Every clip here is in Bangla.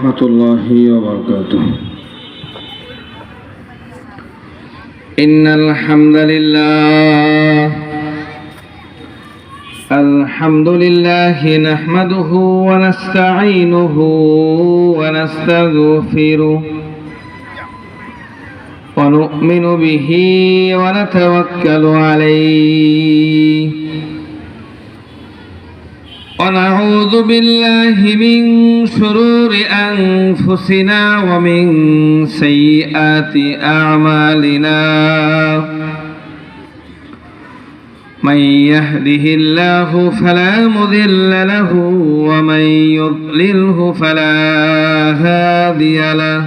ورحمة الله وبركاته إن الحمد لله الحمد لله نحمده ونستعينه ونستغفره ونؤمن به ونتوكل عليه ونعوذ بالله من شرور أنفسنا ومن سيئات أعمالنا من يهده الله فلا مضل له ومن يضلله فلا هادي له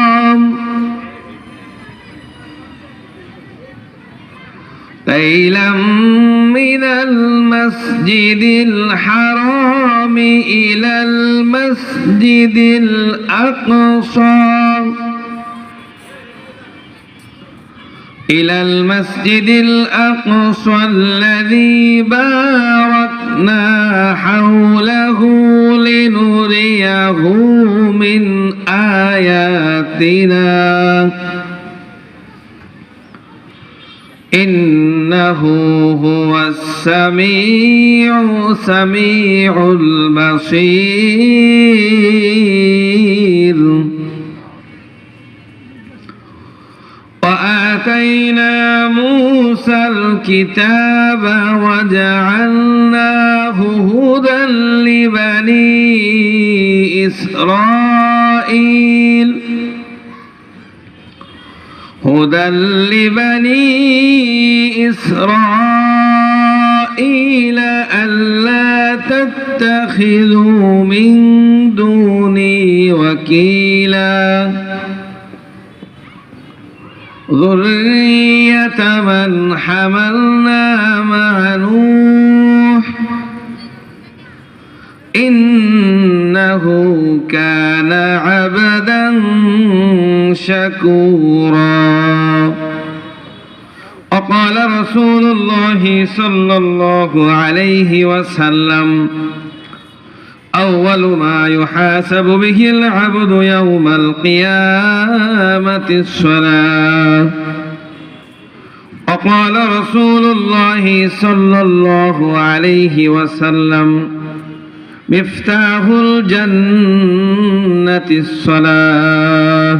المسجد الحرام إلى المسجد الأقصى. إلى المسجد الأقصى الذي باركنا حوله لنريه من آياتنا. إنه هو السميع سميع البصير. وآتينا موسى الكتاب وجعلناه هدى لبني إسرائيل. هدى لبني إسرائيل ألا تتخذوا من دوني وكيلا. ذرية من حملنا مع نوح إنه كان عبدا شكورا. رسول الله صلى الله عليه وسلم. أول ما يحاسب به العبد يوم القيامة الصلاة. وقال رسول الله صلى الله عليه وسلم مفتاح الجنة الصلاة.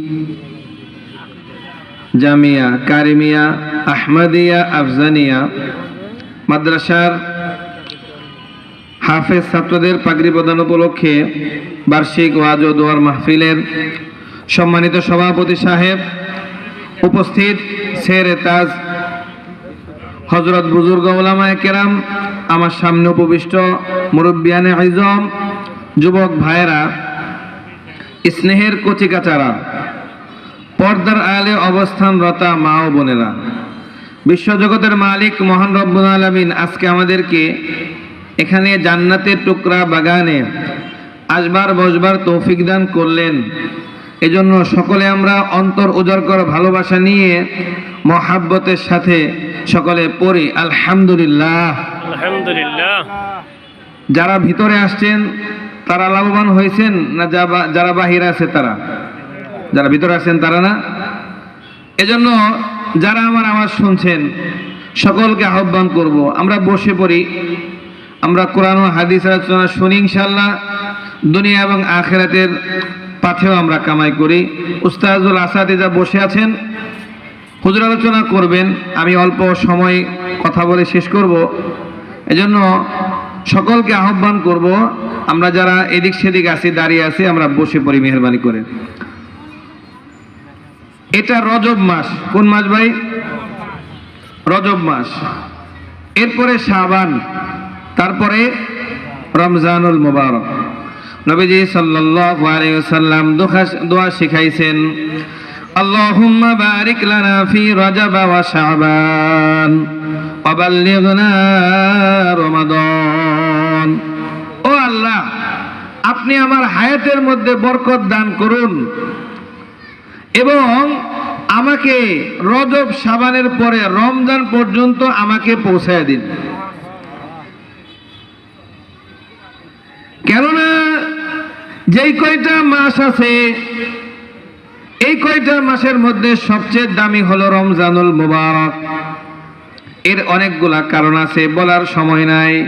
জামিয়া, কারিমিয়া, আহমদিয়া, আফজানিয়া। মাদ্রাসার হাফেজ ছাত্রদের পাগড়ি প্রদান উপলক্ষে বার্ষিক ওয়াজ ও দোয়ার মাহফিলের সম্মানিত সভাপতি সাহেব উপস্থিত শেরে তাজ হজরত বুজুর্গ ওলামায় কেরাম, আমার সামনে উপবিষ্ট মুরব্বিয়ানে আইজম, যুবক ভাইয়েরা, স্নেহের কচিকাচারা পর্দার আলে অবস্থানরতা মা ও বোনেরা বিশ্বজগতের মালিক মহান রব্বুল আলমিন আজকে আমাদেরকে এখানে জান্নাতের টুকরা বাগানে আসবার বসবার তৌফিক দান করলেন। এজন্য সকলে আমরা অন্তর উজাড় করা ভালোবাসা নিয়ে মহাব্বতের সাথে সকলে পড়ি আলহামদুলিল্লাহ। আলহামদুলিল্লাহ। যারা ভিতরে আসছেন তারা লাভবান হয়েছেন না যারা বাহির আছে তারা? যারা ভিতরে আছেন তারা না? এজন্য যারা আমার আওয়াজ শুনছেন, সকলকে আহ্বান করব, আমরা বসে পড়ি। আমরা কোরআন ও হাদিস আলোচনা শুনি ইনশাল্লাহ দুনিয়া এবং আখেরাতের পাথেও আমরা কামাই করি। উস্তাজুল আসাদে যা বসে আছেন, হুজুর আলোচনা করবেন। আমি অল্প সময় কথা বলে শেষ করব। এজন্য সকলকে আহ্বান করব, আমরা যারা এদিক সেদিক আছি, দাঁড়িয়ে আছি, আমরা বসে পড়ি মেহরবানি করে। এটা রজব মাস। কোন মাস ভাই? রজব মাস। এরপরে শাবান, তারপরে রমজানুল মুবারক। নবীজি সাল্লাম দোয়া শিখাইছেন, আল্লাহুম্মা বারিক লানা ফি রজব ওয়া শাবান ওয়াবাল্লিগনা রমাদান। ও আল্লাহ, আপনি আমার হায়াতের মধ্যে বরকত দান করুন। এবং আমাকে রজব সাবানের পরে রমজান পর্যন্ত আমাকে পৌঁছায় দিন। কেননা যেই কয়টা মাস আছে, এই কয়টা মাসের মধ্যে সবচেয়ে দামি হলো রমজানুল মুবারক। এর অনেকগুলা কারণ আছে, বলার সময় নাই।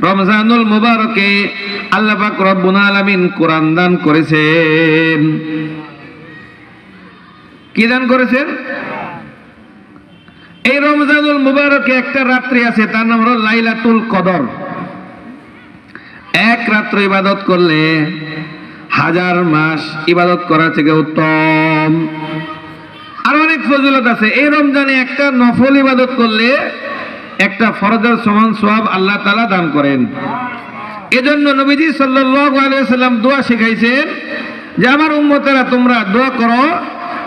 রমজানুল মুবারকে আল্লাহ পাক রব্বুল আলামিন কোরআন দান করেছেন। কি দান করেছেন? এই রমজানুল মুবারকে একটা রাত্রি আছে, তার নাম হলো লাইলাতুল কদর। এক রাত্র ইবাদত করলে হাজার মাস ইবাদত করা থেকে উত্তম। আর অনেক ফজিলত আছে, এই রমজানে একটা নফল ইবাদত করলে একটা ফরজের সমান সোয়াব আল্লাহ তালা দান করেন। এজন্য নবীজি সাল্লাল্লাহু আলাইহি সাল্লাম দোয়া শিখাইছেন যে, আমার উম্মতেরা, তোমরা দোয়া করো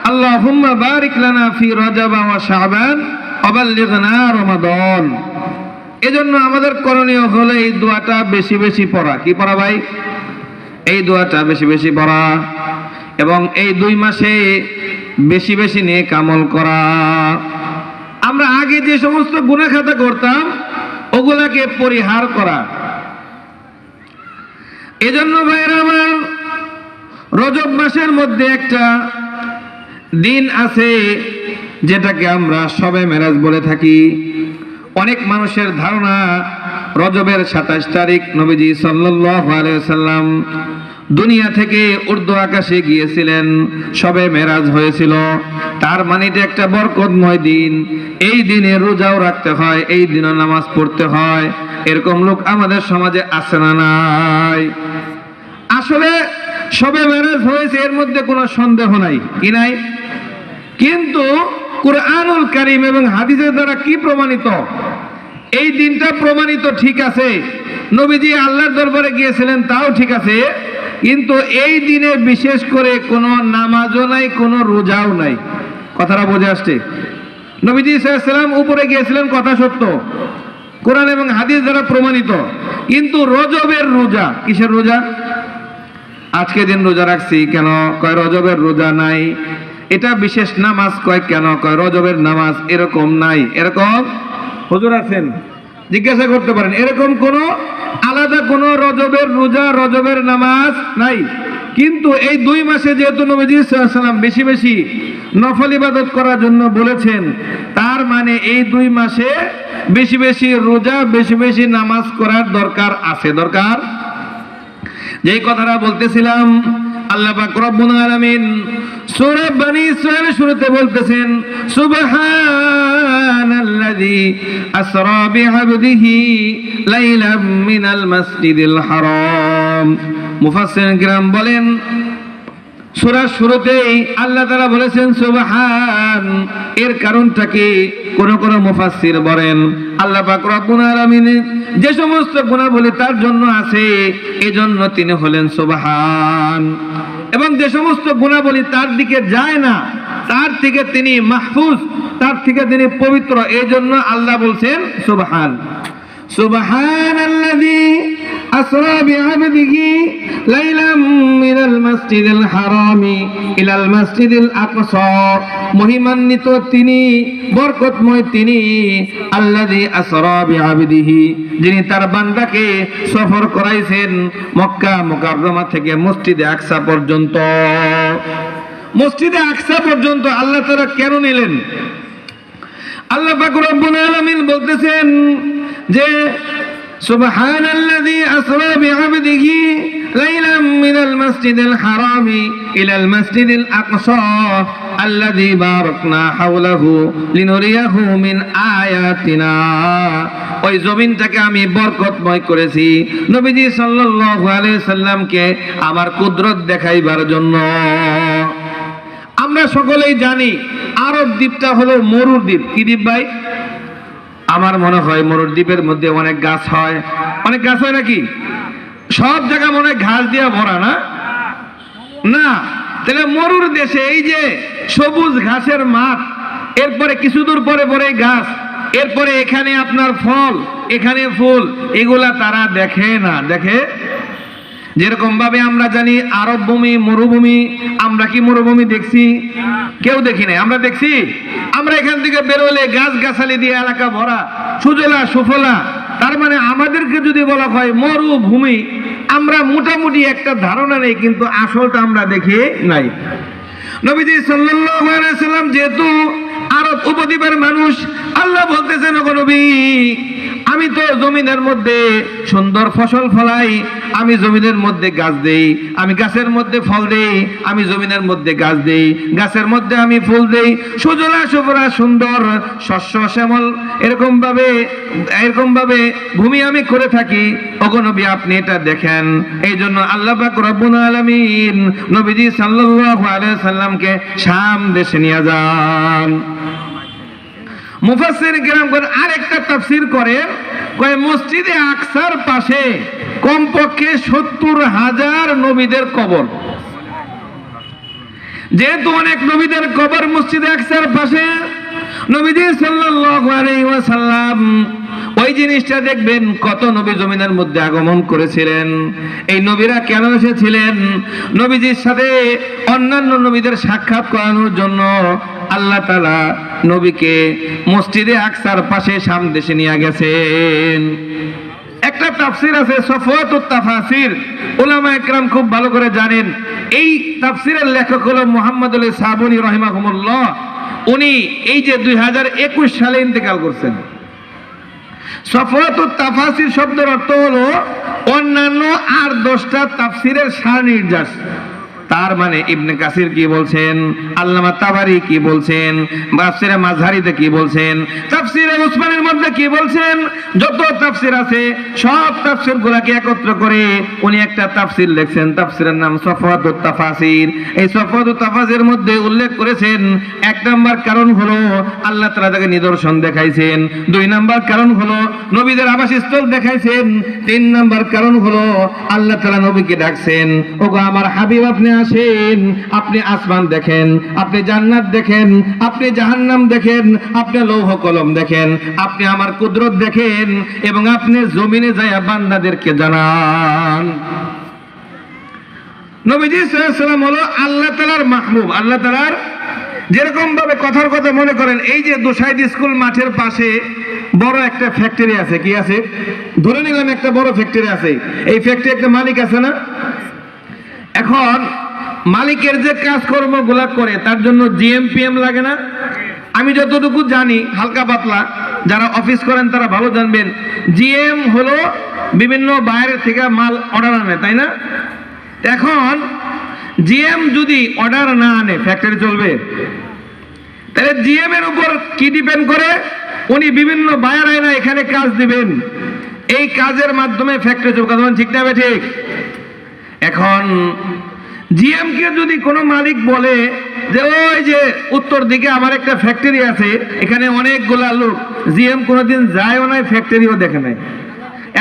আল্লাহুম্মা বারিক লানা ফি রজব ওয়া শাবান, অবাল্লিগনা রমাদান। এজন্য আমাদের করণীয় হলো এই দোয়াটা বেশি বেশি পড়া। কি পড়া ভাই? এই দোয়াটা বেশি বেশি পড়া এবং এই দুই মাসে বেশি বেশি নিয়ে কামল করা। আমরা আগে যে সমস্ত গুণাখাতা করতাম, ওগুলাকে পরিহার করা। এজন্য ভাইরা আমার রজব মাসের মধ্যে একটা দিন আছে যেটাকে আমরা সবে মেরাজ বলে থাকি। অনেক মানুষের ধারণা, রজবের সাতাশ তারিখ নবীজি সাল্লাম দুনিয়া থেকে উর্দু আকাশে গিয়েছিলেন, সবে মেরাজ হয়েছিল। তার মানে এটা একটা বরকতময় দিন। এই দিনে রোজাও রাখতে হয়, এই দিনও নামাজ পড়তে হয়। এরকম লোক আমাদের সমাজে আছে না নাই? আসলে সবে মেরাজ হয়েছে, এর মধ্যে কোনো সন্দেহ নাই। কি নাই? কিন্তু কোরআনুল করিম এবং হাদিসের দ্বারা কি প্রমাণিত? এই দিনটা প্রমাণিত ঠিক আছে। নবীজি আল্লাহর দরবারে গিয়েছিলেন, তাও ঠিক আছে। কিন্তু এই দিনে বিশেষ করে কোনো নামাজও নাই, কোনো রোজাও নাই। কথাটা বোঝে আসছে। নবীজি সাল্লাম উপরে গিয়েছিলেন, কথা সত্য। কোরআন এবং হাদিস দ্বারা প্রমাণিত। কিন্তু রজবের রোজা, কিসের রোজা? আজকে দিন রোজা রাখছি, কেন কয় রজবের রোজা নাই? এটা বিশেষ নামাজ কয়, কেন কয় রজবের নামাজ এরকম নাই? এরকম? হুজুর আছেন? জিজ্ঞাসা করতে পারেন, এরকম কোন আলাদা কোন রজবের রোজা, রজবের নামাজ নাই? কিন্তু এই দুই মাসে যেহেতু নবীজি সাল্লাম বেশি বেশি নফল ইবাদত করার জন্য বলেছেন, তার মানে এই দুই মাসে বেশি বেশি রোজা, বেশি বেশি নামাজ করার দরকার আছে। দরকার যেই কথাটা বলতেছিলাম, আল্লাহ পাক রব্বুল আলামিন সূরা বনি ইসরাঈল শুরুতে বলতেছেন, সুবহানাল্লাযী আসরা বিআবদিহি লাইলাম মিনাল মাসজিদিল হারাম। মুফাসসির কিরাম বলেন সুরার শুরুতেই আল্লাহ তারা বলেছেন, সুবাহান। এর কারণটা কি? কোন কোন মুফাসির বলেন, আল্লাহ পাক রব্বুল যে সমস্ত গুণাবলী তার জন্য আছে, এজন্য তিনি হলেন সুবাহান। এবং যে সমস্ত গুণাবলী তার দিকে যায় না, তার থেকে তিনি মাহফুজ, তার থেকে তিনি পবিত্র, এজন্য আল্লাহ বলছেন, সুবাহান। সুবাহান আল্লাহ أسرى بعبده ليلا من المسجد الحرام إلى المسجد الأقصى মহিমান্বিত তিনি বরকতময় তিনি আল্লাযী আসরা বিআবদিহি যিনি তার বান্দাকে সফর করাইছেন মক্কা মুকাররমা থেকে মসজিদে আকসা পর্যন্ত মসজিদে আকসা পর্যন্ত আল্লাহ তাআলা কেন নিলেন আল্লাহ পাক রব্বুল আলামিন বলতেছেন যে সুবহানাল্লাযী আসরা বিআবদিহি লাইলাম মিনাল মাসজিদিল হারামি ইলাল মাসজিদিল আকসা আল্লাযী বারাকনা হাওলাহু লিনুরিয়াহু মিন আয়াতিনা। ওই জমিনটাকে আমি বরকতময় করেছি নবীজি সাল্লামকে আমার কুদরত দেখাইবার জন্য। আমরা সকলেই জানি আরব দ্বীপটা হলো মরুর দ্বীপ। কি দ্বীপ ভাই? আমার মনে হয় মরুর দ্বীপের মধ্যে অনেক গাছ হয়। অনেক গাছ হয় নাকি? সব জায়গা মনে হয় ঘাস দিয়ে ভরা, না? না, তাহলে মরুর দেশে এই যে সবুজ ঘাসের মাঠ, এরপরে কিছু দূর পরে পরে গাছ, এরপরে এখানে আপনার ফল, এখানে ফুল, এগুলা তারা দেখে না, দেখে যেরকম ভাবে আমরা জানি আরব ভূমি, মরুভূমি, আমরা কি মরুভূমি দেখছি? কেউ দেখি নাই। আমরা দেখছি? আমরা এখান থেকে বেরোলে গাছ গাছালি দিয়ে এলাকা ভরা, সুজলা, সুফলা। তার মানে আমাদেরকে যদি বলা হয় মরুভূমি, আমরা মোটামুটি একটা ধারণা নেই, কিন্তু আসলটা আমরা দেখি নাই। নবীজি সাল্লাম যেহেতু আরব উপদ্বীপের মানুষ। আল্লাহ বলতেছেন নবী, আমি তো জমিনের মধ্যে সুন্দর ফসল ফলাই, আমি জমিনের মধ্যে গাছ দেই, আমি গাছের মধ্যে ফল দেই, আমি জমিনের মধ্যে গাছ দেই, গাছের মধ্যে আমি ফুল দেই। সুজলা সুফলা সুন্দর শস্য শ্যামল, এরকম ভাবে এরকম ভাবে ভূমি আমি করে থাকি। নবী, আপনি এটা দেখেন। এই জন্য আল্লাহ পাক রব্বুল আলামিন নবীজি সাল্লাল্লাহু আলাইহি সাল্লামকে শাম দেশে নিয়ে যান। মুফাসসির কিরাম করে আরেকটা তাফসির করে, কয়, মসজিদে আকসার পাশে কমপক্ষে সত্তর হাজার নবীদের কবর। যেহেতু অনেক নবীদের কবর মসজিদে আকসার পাশে নবীদের সাল্লাহ ওয়াসাল্লাম ওই জিনিসটা দেখবেন কত নবী জমিনের মধ্যে আগমন করেছিলেন। এই নবীরা কেন এসেছিলেন? নবীজির সাথে অন্যান্য নবীদের সাক্ষাৎ করানোর জন্য আল্লাহ তালা নবীকে মসজিদে আকসার পাশে সামদেশে নিয়ে গেছেন। একটা তাফসির আছে, সফওয়াতুত তাফাসির। ওলামা একরাম খুব ভালো করে জানেন। এই তাফসিরের লেখক হলো মোহাম্মদ আলী সাবুনি রহিমাহুমুল্লাহ। উনি এই যে দুই হাজার একুশ সালে ইন্তেকাল করছেন। সফওয়াতুত তাফাসির শব্দের অর্থ হলো অন্যান্য আর দশটা তাফসিরের সার নির্যাস তার মানে ইবনে কাসির কি বলছেন? আল্লামা তাবারি কি বলছেন? তাফসিরে মাঝহারিতে কি বলছেন? তাফসিরে উসমানের মধ্যে কি বলছেন? যত তাফসির আছে, সব তাফসির গুলাকে একত্র করে উনি একটা তাফসির লিখছেন। তাফসিরের নাম সফওয়াতুত তাফাসির। এই সফওয়াতুত তাফাসির মধ্যে উল্লেখ করেছেন, এক নাম্বার কারণ হলো আল্লাহ তাআলা তাকে নিদর্শন দেখাইছেন। দুই নাম্বার কারণ হলো নবীদের আবাসস্থল দেখাইছেন। তিন নাম্বার কারণ হলো আল্লাহ তাআলা নবীকে ডাকছেন। ওগো আমার হাবিব আপনি আসেন। আপনি আসমান দেখেন, আপনি জান্নাত দেখেন, আপনি জাহান্নাম দেখেন, আপনি লৌহ কলম দেখেন, আপনি আমার কুদরত দেখেন এবং আপনি জমিনে যায় বান্দাদেরকে জানান। হলো আল্লাহ তালার মাহবুব। আল্লাহ তালার যেরকম ভাবে কথার কথা মনে করেন, এই যে স্কুল মাঠের পাশে বড় একটা ফ্যাক্টরি আছে, কি আছে? ধরে নিলাম একটা বড় ফ্যাক্টরি আছে। এই ফ্যাক্টরি একটা মালিক আছে না? এখন মালিকের যে কাজকর্মগুলা করে, তার জন্য জিএমপিএম লাগে না? আমি যতটুকু জানি, হালকা পাতলা, যারা অফিস করেন তারা ভালো জানবেন জিএম হলো বিভিন্ন বাইরে থেকে মাল অর্ডার আনে, তাই না? এখন জিএম যদি অর্ডার না আনে ফ্যাক্টরি চলবে। তাহলে জিএম এর উপর কি ডিপেন্ড করে? উনি বিভিন্ন বায়ার আয়না এখানে কাজ দিবেন। এই কাজের মাধ্যমে ফ্যাক্টরি চলবে। ঠিক না ঠিক? এখন জিএম কে যদি কোনো মালিক বলে যে, ওই যে উত্তর দিকে আমার একটা ফ্যাক্টরি আছে, এখানে অনেকগুলা লোক জিএম কোনোদিন যায়ও নাই ফ্যাক্টরিও দেখে নাই।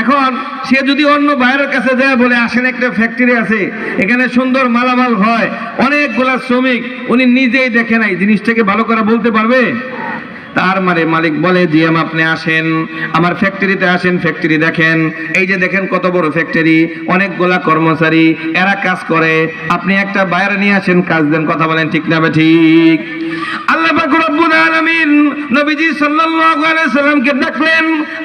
এখন সে যদি অন্য বাইরের কাছে যায়, বলে, আসেন একটা ফ্যাক্টরি আছে, এখানে সুন্দর মালামাল হয়, অনেকগুলা শ্রমিক, উনি নিজেই দেখে নাই, জিনিসটাকে ভালো করে বলতে পারবে? তার মানে মালিক বলে জিএম আপনি আসেন, আমার ফ্যাক্টরিতে আসেন, ফ্যাক্টরি দেখেন। এই যে দেখেন কত বড় ফ্যাক্টরি, অনেকগুলা কর্মচারী, এরা কাজ করে। আপনি একটা বাইরে নিয়ে আসেন, কাজ দেন, কথা বলেন, ঠিক না ঠিক আল্লাহ রব্বুল আলামিন নবীজি সাল্লাল্লাহু আলাইহি সাল্লামকে ডাকলেন।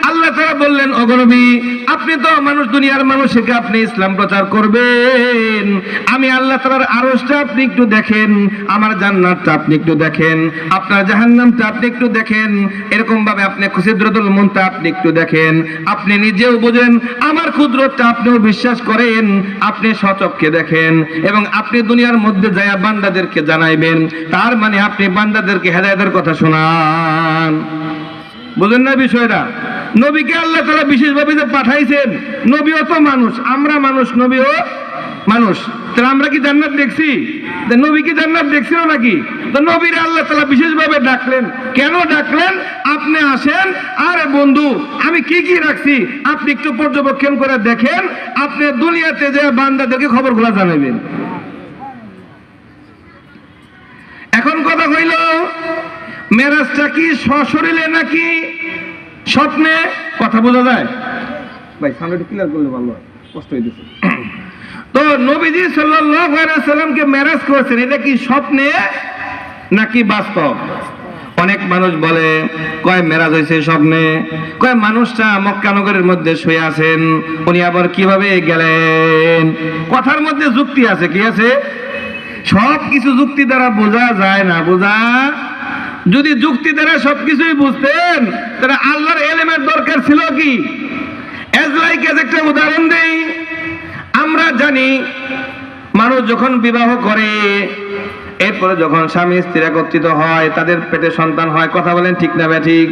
আল্লাহ তাআলা বললেন, ওগো নবী, আপনি তো মানুষ, দুনিয়ার মানুষকে আপনি ইসলাম প্রচার করবেন। আমি আল্লাহ তাআলার আরশটা আপনি একটু দেখেন, আমার জান্নাতটা আপনি একটু দেখেন, আপনার জাহান্নামটা আপনি একটু দেখেন এরকম ভাবে আপনি খুশিদ্রতুল মুনতা আপনি একটু দেখেন। আপনি নিজেও বোঝেন, আমার ক্ষুদ্রটা আপনিও বিশ্বাস করেন, আপনি সচক্ষে দেখেন এবং আপনি দুনিয়ার মধ্যে যায় বান্দাদেরকে জানাইবেন। তার মানে আপনি বান্দাদেরকে হেদায়েতের কথা শোনান। বুঝেন না বিষয়টা? নবীকে আল্লাহ তাআলা বিশেষভাবে যে পাঠাইছেন, নবীও তো মানুষ, আমরা মানুষ, নবীও মানুষ। তাহলে আমরা কি জান্নাত দেখছি? নবী কি জান্নাত দেখছিল নাকি? তো নবীর আল্লাহ তাআলা বিশেষভাবে ডাকলেন। কেন ডাকলেন? আপনি আসেন। আরে বন্ধু, আমি কি কি রাখছি? আপনি একটু পর্যবেক্ষণ করে দেখেন। আপনি দুনিয়াতে যে বান্দাদেরকে খবরগুলো জানাবেন এখন কথা কইল মেরাজটা কি সশরীরে নাকি স্বপ্নে? কথা বোঝা যায়? ভাই, সামনে একটু ক্লিয়ার করলে ভালো কষ্ট হইতেছে। তো নবীজি সাল্লামকে মেরাজ করেছেন, এটা কি স্বপ্নে নাকি বাস্তব? অনেক মানুষ বলে, কয় মেরাজ হয়েছে স্বপ্নে? কয় মানুষটা মক্কানগরের মধ্যে শুয়ে আছেন, উনি আবার কীভাবে গেলেন? কথার মধ্যে যুক্তি আছে, কি আছে? সব কিছু যুক্তি দ্বারা বোঝা যায় না, বোঝা? যদি যুক্তি দ্বারা সবকিছুই বুঝতেন, তাহলে আল্লাহর এলেমের দরকার ছিল কি? একটা উদাহরণ আমরা জানি, মানুষ যখন বিবাহ করে, এরপরে যখন স্বামী স্ত্রী একত্রিত হয়, তাদের পেটে সন্তান হয়, কথা বলেন ঠিক না ঠিক?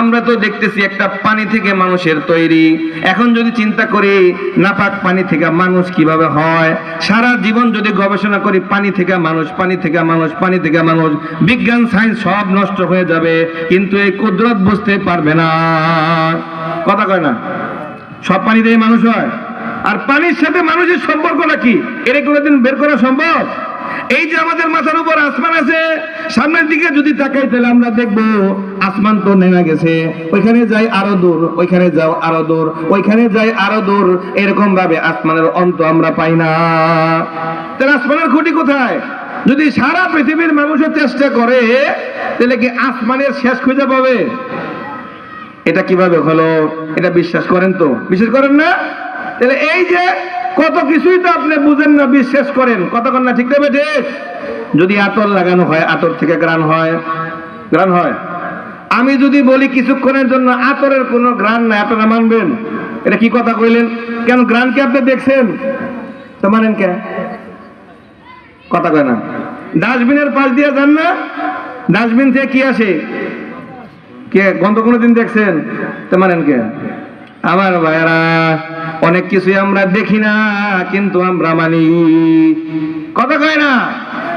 আমরা তো দেখতেছি একটা পানি থেকে মানুষের তৈরি। এখন যদি চিন্তা করি, নাপাক পানি থেকে মানুষ কীভাবে হয়? সারা জীবন যদি গবেষণা করি, পানি থেকে মানুষ, পানি থেকে মানুষ, পানি থেকে মানুষ, বিজ্ঞান, সায়েন্স সব নষ্ট হয়ে যাবে, কিন্তু এই কুদরত বুঝতে পারবে না। কথা কয় না? সব পানি দিয়ে মানুষ হয়? আর পানির সাথে মানুষের সম্পর্কটা কি? এটা কোনোদিন বের করা সম্ভব? এই যে আমাদের মাথার উপর আসমান আছে, সামনের দিকে যদি তাকাই, তাহলে আমরা দেখব আসমান তো নেমে গেছে। ওইখানে যাই আরও দূর, ওইখানে যাও আরও দূর, ওইখানে যাই আরও দূর। এরকম ভাবে আসমানের অন্ত আমরা পাই না। তাহলে আসমানের খুঁটি কোথায়? যদি সারা পৃথিবীর মানুষের চেষ্টা করে, তাহলে কি আসমানের শেষ খুঁজে পাবে? এটা কীভাবে হলো? এটা বিশ্বাস করেন তো? বিশ্বাস করেন না? তাহলে এই যে কত কিছুই তো আপনি বুঝেন না, বিশ্বাস করেন। কতক্ষণ না, ঠিক দেবে ঠিক যদি আতর লাগানো হয়, আতর থেকে গ্রান হয়। গ্রান হয়। আমি যদি বলি কিছুক্ষণের জন্য আতরের কোনো গ্রান নাই, আপনারা মানবেন? এটা কি কথা কইলেন? কেন গ্রান কি আপনি দেখছেন? তো মানেন কে? কথা কয় না। ডাস্টবিনের পাশ দিয়ে যান না। ডাস্টবিন থেকে কি আসে? কে, গন্ধ কোনোদিন দেখছেন? তো মানেন কে? আমার ভাইয়ারা, অনেক কিছুই আমরা দেখি না, কিন্তু আমরা মানি। কথা কয় না?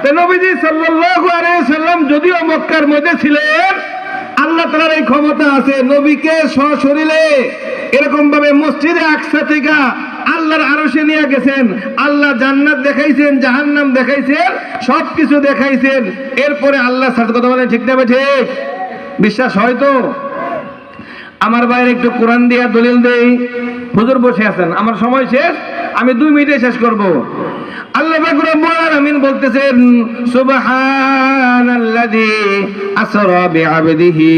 তো নবীজি সাল্লাল্লাহু আলাইহি সাল্লাম যদিও মক্কার মধ্যে ছিলেন, আল্লাহ তাআলার এই ক্ষমতা আছে, নবীকে সশরীরে এরকম ভাবে মসজিদে আকসা থেকে আল্লাহর আরশে নিয়ে গেছেন, আল্লাহ জান্নাত দেখাইছেন, জাহান্নাম দেখাইছেন সব কিছু দেখাইছেন, এরপরে আল্লাহ সাথে কথা বলে ঠিক না ঠিক বিশ্বাস হয় তো? আমার বাইরে একটু কোরআন দিয়া দলিল দেই। হুজুর বসে আছেন, আমার সময় শেষ, আমি দুই মিনিটে শেষ করব। আল্লাহ রব্বুল আলামিন বলতেছেন, সুবহানাল্লাযী আসরা বিআবদিহি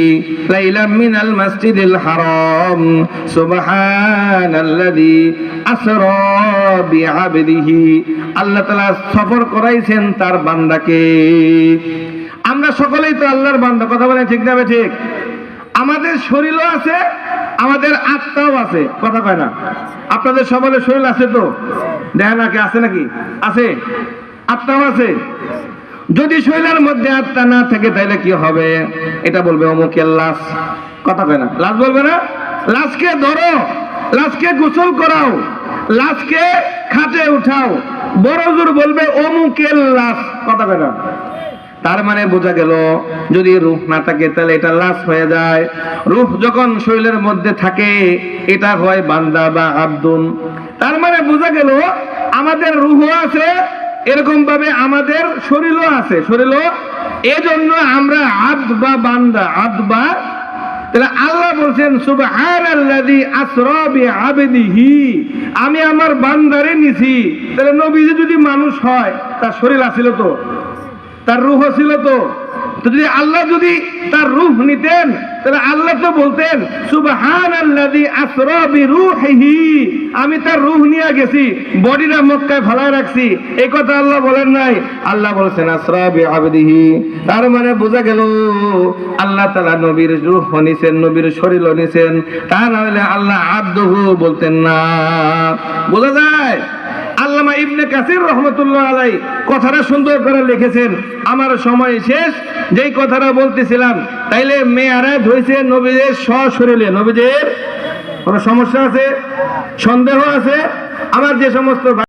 লাইলাম মিনাল মাসজিদিল হারাম। সুবহানাল্লাযী আসরা বিআবদিহি। আল্লাহ তাআলা সফর করাইছেন তার বান্দাকে। আমরা সকলেই তো আল্লাহর বান্দা, কথা বলেন ঠিক না ঠিক? আমাদের শরীরও আছে, আমাদের আত্মাও আছে। কথা কয় না? আপনাদের সবার শরীর আছে তো? দেহ নাকি আছে নাকি? আছে? আত্মাও আছে? যদি শরীরের মধ্যে আত্মা না থাকে, তাহলে কি হবে? এটা বলবে অমুকের লাশ। কথা কয় না? লাশ বলবে না? লাশকে ধরো, লাশকে গোসল করাও, লাশকে খাটে উঠাও। বড় জোর বলবে অমুকের লাশ। কথা কয় না? তার মানে বোঝা গেল, যদি রূহ না থাকে, তাহলে এটা লাশ হয়ে যায়। রূহ যখন শরীরের মধ্যে থাকে, এটা হয় বান্দা বা আব্দুন। তার মানে বোঝা গেল, আমাদের রুহ আছে এরকম ভাবে আমাদের শরীরও আছে। শরীরও, এজন্য আমরা আব্দ বা বান্দা, আব্দ বা, তাহলে আল্লাহ বলছেন আমি আমার বান্দারে নিছি। তাহলে নবীজি যদি মানুষ হয়, তার শরীর আছিল তো? তার রুহ ছিল তো। যদি আল্লাহ যদি তার রূহ নিতেন, তাহলে আল্লাহ তো বলতেন সুবহান আল্লাদি আসরা বিরূহিহি। আমি তার রূহ নিয়ে গেছি, বডিটা মক্কায় ফেলায় রাখছি। এই কথা আল্লাহ বলেন নাই। আল্লাহ বলেছেন, আসরা বিআবদিহি। তার মানে বোঝা গেল, আল্লাহ তাআলা নবীর রূহ নিছেন, নবীর শরীর নিছেন। তা না হলে আল্লাহ আব্দুহু বলতেন না। বোঝা যায়? আল্লামা ইবনে কাসির রহমতুল্লাহ আলাই কথাটা সুন্দর করে লিখেছেন। আমার সময় শেষ, যেই কথাটা বলতেছিলাম, তাইলে মেয়ারাজ হয়েছে নবীদের সশরীরে। নবীদের কোনো সমস্যা আছে? সন্দেহ আছে? আমার যে সমস্ত